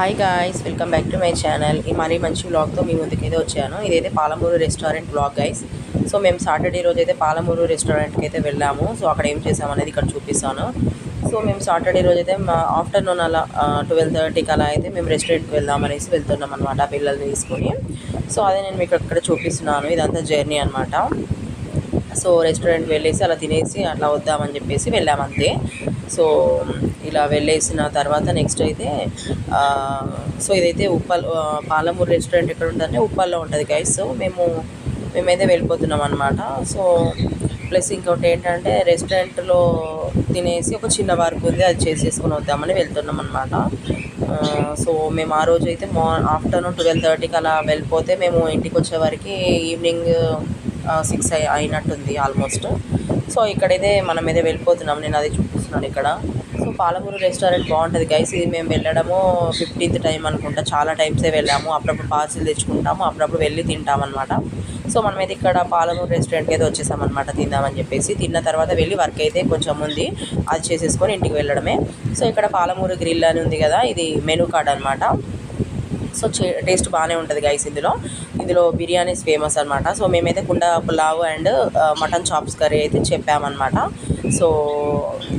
Hi guys welcome back to my channel ఈ మరీ మంచి బ్లాగ్తో మీ ముందుకైతే వచ్చాను. ఇదైతే Palamuru restaurant blog guys so మేము సాటర్డే రోజు అయితే పాలమూరు రెస్టారెంట్కి అయితే వెళ్ళాము. సో అక్కడ ఏం చేసామనేది ఇక్కడ చూపిస్తాను. సో మేము సాటర్డే రోజు అయితే మా ఆఫ్టర్నూన్ అలా ట్వెల్వ్ థర్టీకి అలా అయితే మేము రెస్టారెంట్కి వెళ్దాం అనేసి వెళ్తున్నాం అనమాట పిల్లల్ని తీసుకొని. సో అదే నేను మీకు అక్కడ చూపిస్తున్నాను. ఇదంతా జర్నీ అనమాట సో రెస్టారెంట్ వెళ్ళేసి అలా తినేసి అట్లా వద్దామని చెప్పేసి వెళ్ళామంతే సో ఇలా వెళ్ళేసిన తర్వాత నెక్స్ట్ అయితే సో ఇదైతే ఉప్పల్ పాలమూరు రెస్టారెంట్ ఎక్కడ ఉంటుందంటే ఉప్పల్లో ఉంటుంది గైస్ సో మేము మేమైతే వెళ్ళిపోతున్నాం అనమాట సో ప్లస్ ఇంకోటి ఏంటంటే రెస్టారెంట్లో తినేసి ఒక చిన్న వర్క్ ఉంది అది చేసేసుకొని వద్దామని వెళ్తున్నాం అనమాట సో మేము ఆ రోజు అయితే మా ఆఫ్టర్నూన్ ట్వెల్వ్ థర్టీకి అలా వెళ్ళిపోతే మేము ఇంటికి వచ్చేవరకు ఈవినింగ్ సిక్స్ అయి అయినట్టుంది ఆల్మోస్ట్ సో ఇక్కడైతే మనం అయితే వెళ్ళిపోతున్నాం. నేను అది చూపిస్తున్నాను ఇక్కడ. సో పాలమూరు రెస్టారెంట్ బాగుంటుంది గైస్ ఇది మేము వెళ్ళడము ఫిఫ్టీన్త్ టైం అనుకుంటా. చాలా టైమ్సే వెళ్ళాము. అప్పుడప్పుడు పార్సిల్ తెచ్చుకుంటాము. అప్పుడప్పుడు వెళ్ళి తింటాం అనమాట సో మనమైతే ఇక్కడ పాలమూరు రెస్టారెంట్కి అయితే వచ్చేసామన్నమాట తిందామని చెప్పేసి. తిన్న తర్వాత వెళ్ళి వర్క్ అయితే కొంచెం ఉంది. అది చేసేసుకొని ఇంటికి వెళ్ళడమే. సో ఇక్కడ పాలమూరు గ్రిల్ అని ఉంది కదా. ఇది మెనూ కార్డ్ అనమాట సో చే- టేస్ట్ బాగానే ఉంటుంది గైస్ ఇందులో. ఇందులో బిర్యానీస్ ఫేమస్ అనమాట సో మేమైతే కుండ pulao and mutton chops curry అయితే చెప్పామన్నమాట. సో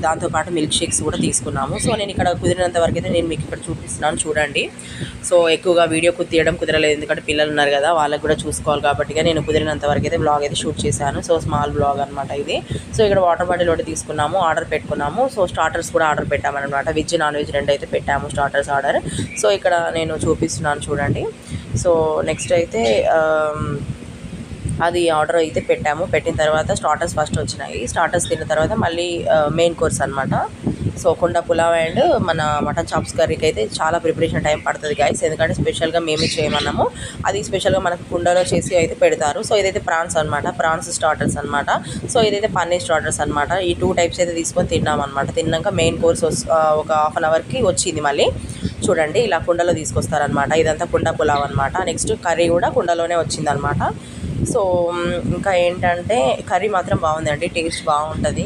దాంతోపాటు మిల్క్ షేక్స్ కూడా తీసుకున్నాము. సో నేను ఇక్కడ కుదిరినంత వరకు అయితే నేను మీకు ఇక్కడ చూపిస్తున్నాను చూడండి. సో ఎక్కువగా వీడియో కుదియడం తీయడం కుదరలేదు ఎందుకంటే పిల్లలు ఉన్నారు కదా వాళ్ళకి కూడా చూసుకోవాలి కాబట్టి నేను కుదిరినంత వరకు అయితే బ్లాగ్ అయితే షూట్ చేశాను. సో స్మాల్ బ్లాగ్ అనమాట ఇది. సో ఇక్కడ వాటర్ బాటిల్ ఒకటి తీసుకున్నాము ఆర్డర్ పెట్టుకున్నాము. సో స్టార్టర్స్ కూడా ఆర్డర్ పెట్టామన్నమాట. వెజ్ నాన్ వెజ్ రెండు అయితే పెట్టాము స్టార్టర్స్ ఆర్డర్ సో ఇక్కడ నేను చూపిస్తున్నాను చూడండి. సో నెక్స్ట్ అయితే um, అది ఆర్డర్ అయితే పెట్టాము. పెట్టిన తర్వాత స్టార్టర్స్ ఫస్ట్ వచ్చినాయి. స్టార్టర్స్ తిన్న తర్వాత మళ్ళీ మెయిన్ కోర్స్ అనమాట సో కుండ పులావ్ అండ్ మన మటన్ చాప్స్ కర్రీకి అయితే చాలా ప్రిపరేషన్ టైం పడుతుంది గైస్ ఎందుకంటే స్పెషల్గా మేమే చేయమన్నాము. అది స్పెషల్గా మనకు కుండలో చేసి అయితే పెడతారు. సో ఇదైతే ప్రాన్స్ అనమాట ప్రాన్స్ స్టార్టర్స్ అనమాట సో ఇదైతే పన్నీర్ స్టార్టర్స్ అనమాట ఈ టూ టైప్స్ అయితే తీసుకొని తిన్నాం అనమాట తిన్నాక మెయిన్ కోర్స్ ఒక హాఫ్ అన్ అవర్కి వచ్చింది మళ్ళీ. చూడండి ఇలా కుండలో తీసుకొస్తారనమాట ఇదంతా కుండ పులావ్ అనమాట నెక్స్ట్ కర్రీ కూడా కుండలోనే వచ్చిందనమాట సో ఇంకా ఏంటంటే కర్రీ మాత్రం బాగుందండి టేస్ట్ బాగుంటుంది.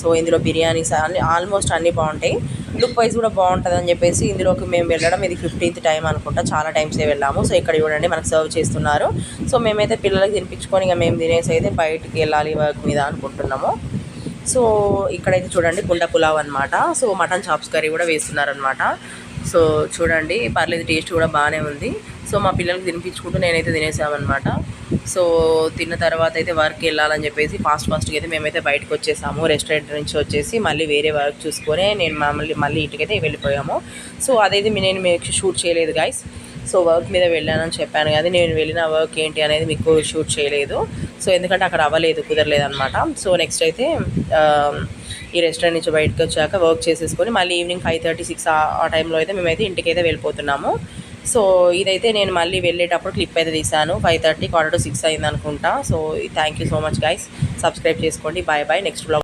సో ఇందులో బిర్యానీస్ అన్ని ఆల్మోస్ట్ అన్నీ బాగుంటాయి. లుక్ వైజ్ కూడా బాగుంటుంది అని చెప్పేసి ఇందులోకి మేము వెళ్ళడం ఇది ఫిఫ్టీన్త్ టైం అనుకుంటా. చాలా టైమ్సే వెళ్ళాము. సో ఇక్కడ చూడండి మనకు సర్వ్ చేస్తున్నారు. సో మేమైతే పిల్లలకి తినిపించుకొని ఇక మేము తినేసి అయితే బయటికి వెళ్ళాలి వర్క్ మీద అనుకుంటున్నాము. సో ఇక్కడైతే చూడండి కుండ పులావ్ అనమాట సో మటన్ చాప్స్ కర్రీ కూడా వేస్తున్నారనమాట సో చూడండి పర్లేదు టేస్ట్ కూడా బాగానే ఉంది. సో మా పిల్లలకి తినిపించుకుంటూ నేనైతే తినేసామన్నమాట. సో తిన్న తర్వాత అయితే వర్క్ వెళ్ళాలని చెప్పేసి ఫాస్ట్ ఫాస్ట్గా అయితే మేమైతే బయటకు వచ్చేసాము. రెస్టారెంట్ నుంచి వచ్చేసి మళ్ళీ వేరే వర్క్ చూసుకొని నేను మళ్ళీ మళ్ళీ ఇంటికైతే వెళ్ళిపోయాము. సో అదైతే మీ- నేను మీకు షూట్ చేయలేదు గాయస్ సో వర్క్ మీద వెళ్ళానని చెప్పాను కానీ నేను వెళ్ళిన వర్క్ ఏంటి అనేది మీకు షూట్ చేయలేదు. సో ఎందుకంటే అక్కడ అవ్వలేదు కుదరలేదు అనమాట సో నెక్స్ట్ అయితే ఈ రెస్టారెంట్ నుంచి బయటకు వచ్చాక వర్క్ చేసేసుకొని మళ్ళీ ఈవినింగ్ ఫైవ్ థర్టీ సిక్స్ ఆ టైంలో అయితే మేమైతే ఇంటికైతే వెళ్ళిపోతున్నాము. సో ఇదైతే నేను మళ్ళీ వెళ్ళేటప్పుడు క్లిప్ అయితే తీసాను five thirty quarter to six అయింది అనుకుంటా. So thank you so much guys subscribe చేసుకోండి. Bye bye next blog